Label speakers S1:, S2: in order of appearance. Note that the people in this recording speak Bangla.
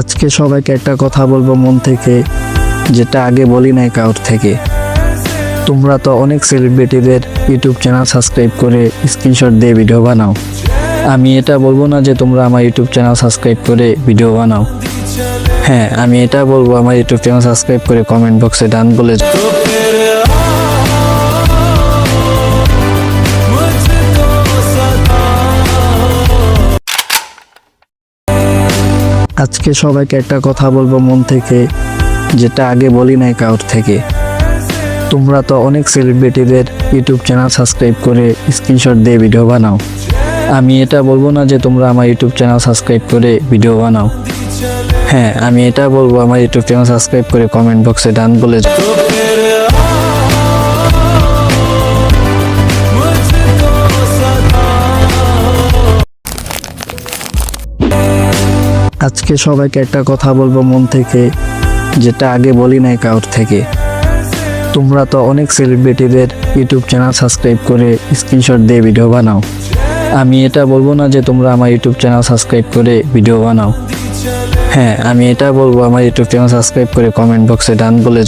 S1: আজকে সবাইকে একটা কথা বলব মন থেকে, যেটা আগে বলি নাই কারোর থেকে। তোমরা তো অনেক সেলিব্রিটিদের ইউটিউব চ্যানেল সাবস্ক্রাইব করে স্ক্রিনশট দিয়ে ভিডিও বানাও। আমি এটা বলব না যে তোমরা আমার ইউটিউব চ্যানেল সাবস্ক্রাইব করে ভিডিও বানাও। হ্যাঁ আমি এটা বলব, আমার ইউটিউব চ্যানেল সাবস্ক্রাইব করে কমেন্ট বক্সে ডান বলে আজকে সবাইকে একটা কথা বলব মন থেকে, যেটা আগে বলি নাই কারোর থেকে। তোমরা তো অনেক সেলিব্রিটিদের ইউটিউব চ্যানেল সাবস্ক্রাইব করে স্ক্রিনশট দিয়ে ভিডিও বানাও। আমি এটা বলব না যে তোমরা আমার ইউটিউব চ্যানেল সাবস্ক্রাইব করে ভিডিও বানাও। হ্যাঁ আমি এটা বলব আমার ইউটিউব চ্যানেল সাবস্ক্রাইব করে কমেন্ট বক্সে ডান বলে যাও। আজকে সবাইকে একটা কথা বলব মন থেকে, যেটা আগে বলি নাই কারোর থেকে। তোমরা তো অনেক সেলিব্রিটিদের ইউটিউব চ্যানেল সাবস্ক্রাইব করে স্ক্রিনশট দিয়ে ভিডিও বানাও। আমি এটা বলব না যে তোমরা আমার ইউটিউব চ্যানেল সাবস্ক্রাইব করে ভিডিও বানাও। হ্যাঁ আমি এটা বলব, আমার ইউটিউব চ্যানেল সাবস্ক্রাইব করে কমেন্ট বক্সে ডান বলে।